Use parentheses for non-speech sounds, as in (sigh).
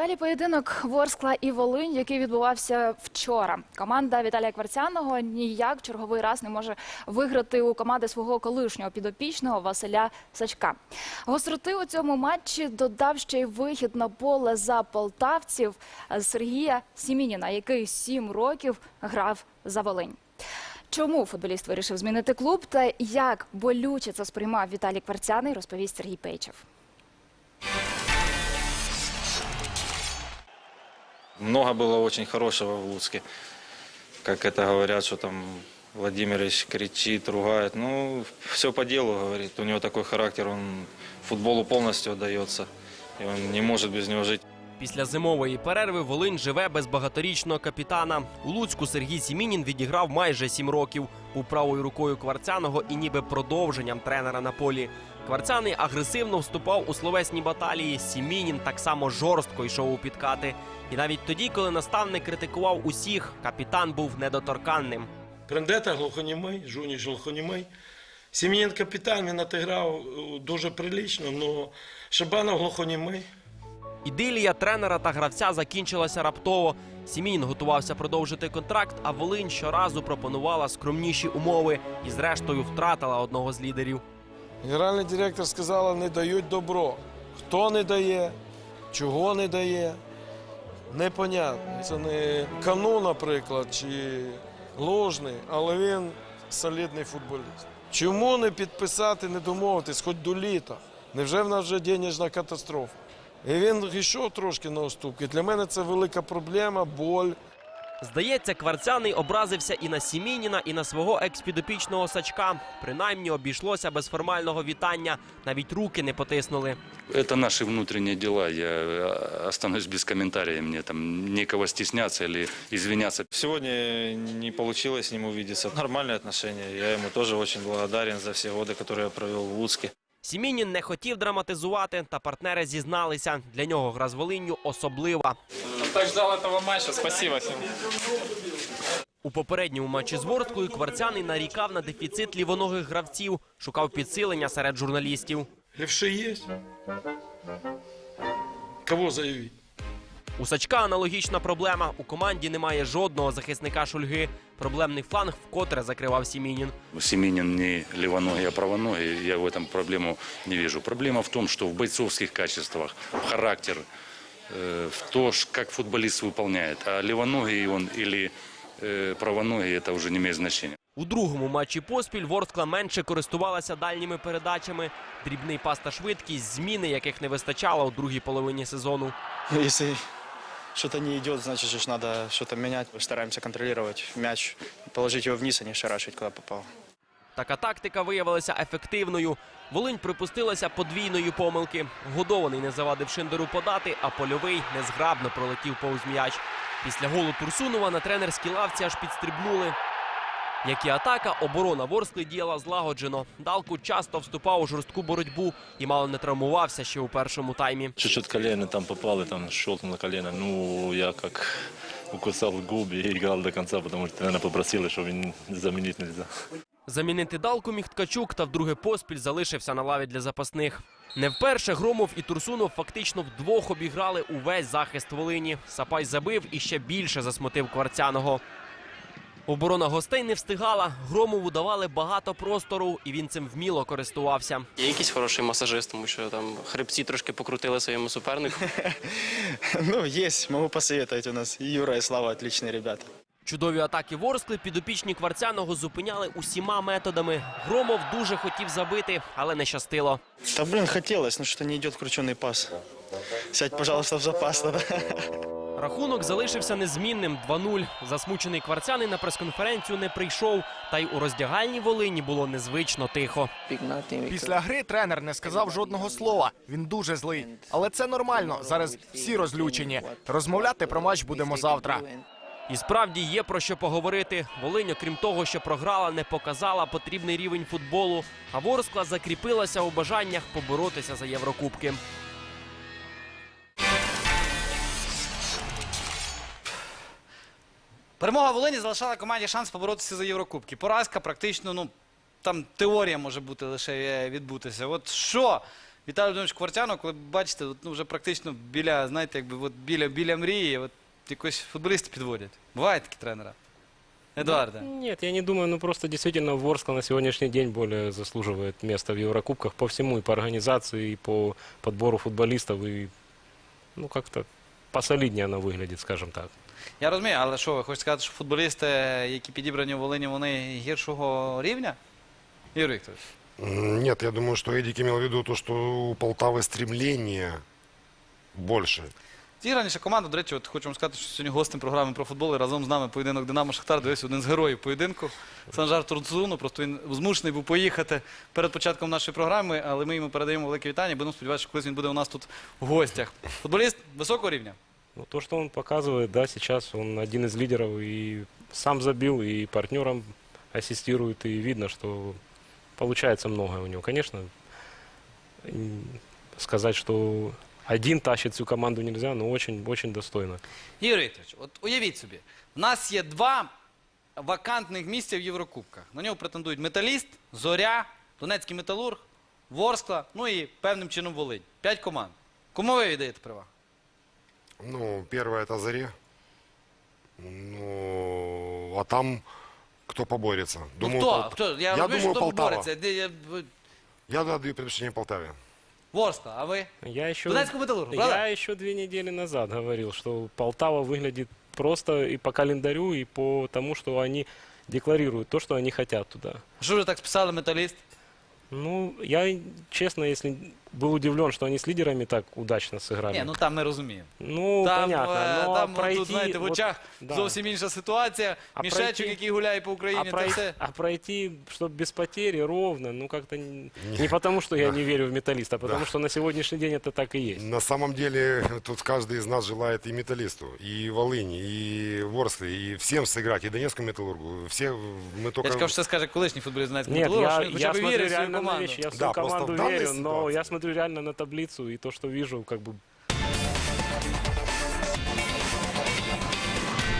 далі поєдинок Ворскла і Волинь, який відбувався вчора. Команда Віталія Кварцяного ніяк черговий раз не може виграти у команди свого колишнього підопічного Василя Сачка. Гостроти у цьому матчі додав ще й вихід на поле за полтавців Сергія Сімініна, який сім років грав за Волинь. Чому футболіст вирішив змінити клуб та як болюче це сприймав Віталій Кварцяний, розповість Сергій Пейчев. Много было очень хорошего в Луцке. Как это говорят, что там Владимирович кричит, ругает. Ну, все по делу говорит. У него такой характер, он футболу полностью отдается. И он не может без него жить. Після зимової перерви Волинь живе без багаторічного капітана. У Луцьку Сергій Сімінін відіграв майже сім років. Був правою рукою Кварцяного і ніби продовженням тренера на полі. Кварцяний агресивно вступав у словесні баталії. Сімінін так само жорстко йшов у підкати. І навіть тоді, коли наставник критикував усіх, капітан був недоторканним. Прендета глухонімий, Жуніч глухонімий. Сім'їн капітан він отіграв е, дуже прилично, але Шабанов глухонімий. Ідилія тренера та гравця закінчилася раптово. Сімін готувався продовжити контракт, а Волинь щоразу пропонувала скромніші умови і, зрештою, втратила одного з лідерів. Генеральний директор сказала, не дають добро. Хто не дає, чого не дає, непонятно. Це не кану, наприклад, чи ложний, але він солідний футболіст. Чому не підписати, не домовитись, хоч до літа? Невже в нас вже денежна катастрофа? І він йшов трошки на уступки. Для мене це велика проблема, боль. Здається, Кварцяний образився і на Сімініна, і на свого експідопічного сачка. Принаймні обійшлося без формального вітання. Навіть руки не потиснули. Это наши внутренние дела. Я э, останусь без комментариев. Мне там некого стесняться или извиняться. Сегодня не получилось с ним увидеться. Нормальные отношения. Я ему тоже очень благодарен за все годы, которые я провел в Луцке. Сімінін не хотів драматизувати, та партнери зізналися. Для нього гра з Волинню особлива. Так ждал этого матча. Спасибо всем. У попередньому матчі з Ворсклою Кварцяний нарікав на дефіцит лівоногих гравців, шукав підсилення серед журналістів. Левши есть? Кого заявить? У Сачка аналогічна проблема. У команді немає жодного захисника шульги. Проблемний фланг вкотре закривав Сімінін. Семенин не левоногий, а правоногий. Я в этом проблему не вижу. Проблема в том, что в бойцовских качествах, в характер, э, в то, ш- как футболист выполняет. А левоногий он или э, правоногий, это уже не имеет значения. У другому матчі поспіль Ворскла менше користувалася дальніми передачами. Дрібний пас та швидкість, зміни яких не вистачало у другій половині сезону. Если что-то не идет, значит, же надо что-то менять. Стараемся контролировать мяч, положить его вниз, а не шарашить, куда попал. Така тактика виявилася ефективною. Волинь припустилася подвійної помилки. Годований не завадив Шиндеру подати, а польовий незграбно пролетів повз м'яч. Після голу Турсунова на тренерській лавці аж підстрибнули. Як і атака, оборона Ворскли діяла злагоджено. Далку часто вступав у жорстку боротьбу і мало не травмувався ще у першому таймі. Чуть-чуть колено там попало, там щелкнуло колено. Ну, я как укусал губы и играл до конца, потому что, наверное, попросили, что він заменить нельзя. Замінити далку міг Ткачук та вдруге поспіль залишився на лаві для запасних. Не вперше Громов і Турсунов фактично вдвох обіграли увесь захист Волині. Сапай забив і ще більше засмутив Кварцяного. Оборона гостей не встигала. Громову давали багато простору, і він цим вміло користувався. Є якийсь хороший масажист, тому що там хребці трошки покрутили своєму супернику. (laughs) Ну, есть, могу посоветовать у нас. Юра и Слава отличные ребята. Чудові атаки Ворскли підопічні Кварцяного зупиняли усіма методами. Громов дуже хотів забити, але не щастило. Да, блин, хотелось, но что-то не идет крученый пас. Сядь, пожалуйста, в запас. Рахунок залишився незмінним 2-0. Засмучений кварцяний на прес-конференцію не прийшов, та й у роздягальній Волині було незвично тихо. Після гри тренер не сказав жодного слова. Він дуже злий. Але це нормально. Зараз всі розлючені. Розмовляти про матч будемо завтра. І справді є про що поговорити. Волинь, окрім того, що програла, не показала потрібний рівень футболу. А Ворскла закріпилася у бажаннях поборотися за Єврокубки. Перемога Волині залишала команді шанс поборотися за Єврокубки. Поразка практично, ну там теорія може бути лише е, відбутися. От що Віталій Володимирович Квартяно, коли бачите, от, ну, вже практично біля, знаєте, якби от біля, біля мрії, от якось футболісти підводять. Бувають такі тренера. Едуарде. Нет, я не думаю, ну просто действительно Ворскла на сегодняшний день более заслуживает места в Еврокубках по всему, и по организации, и по подбору футболистов, и ну как-то посолиднее она выглядит, скажем так. Я розумію, але що, ви хочете сказати, що футболісти, які підібрані у Волині, вони гіршого рівня? Ігор Вікторович. М, Нет, я думаю, что Эдик имел в виду то, что у Полтавы стремление больше. Зіграніша команда, до речі, от хочу вам сказати, що сьогодні гостем програми про футбол і разом з нами поєдинок Динамо Шахтар дивився один з героїв поєдинку. Санжар Турцуну. Просто він змушений був поїхати перед початком нашої програми, але ми йому передаємо велике вітання. Будемо сподіватися, що колись він буде у нас тут в гостях. Футболіст високого рівня. Ну, то, что он показывает, да, сейчас он один из лидеров, и сам забил, и партнерам ассистирует, и видно, что получается многое у него. Конечно, м, сказать, что один тащит всю команду нельзя, но очень, очень достойно. Ігор Вікторович, от уявіть собі, у нас є два вакантних місця в Єврокубках. На нього претендують Металіст, Зоря, Донецький Металург, Ворскла, ну і певним чином Волинь. П'ять команд. Кому ви віддаєте права? Ну, первое это Заре. Ну, а там кто поборется? Ну хто? Пол- хто? Я, Я розумію, думаю, що хто Полтава. бореться. Де- я- Я отдаю предпочтение Полтаве. Ворскла, а вы? Я еще, Металлургу, правда? я еще две недели назад говорил, что Полтава выглядит просто и по календарю, и по тому, что они декларируют то, что они хотят туда. Что же так списали металлист? Ну, я, честно, если был удивлен, что они с лидерами так удачно сыграли. Ні, ну там ми розуміємо. Ну, Там, понятно, е, но там пройти... тут, знаєте, в вот, очах да. зовсім інша ситуація. А Мішечок, пройти- який гуляє по а, Україні, це прой- все. а пройти, чтобы без потери, ровно, ну как-то не, не потому, что я не верю в металлиста, а потому Да. что на сегодняшний день это так и есть. На самом деле, (laughs) тут каждый из нас желает и металлисту, и Волыни, и Ворскле, и всем сыграть, и Донецкому металлургу. Все мы только... Я ж кажу, що це скаже колишній футболіст Донецького Нет, Металургу, я, що він хоча я б смотрю вірить в свою реально на команду. вещи, я в Да, свою просто команду в данной верю, но ситуации- я смотрю реально на таблицу и то, что вижу, как бы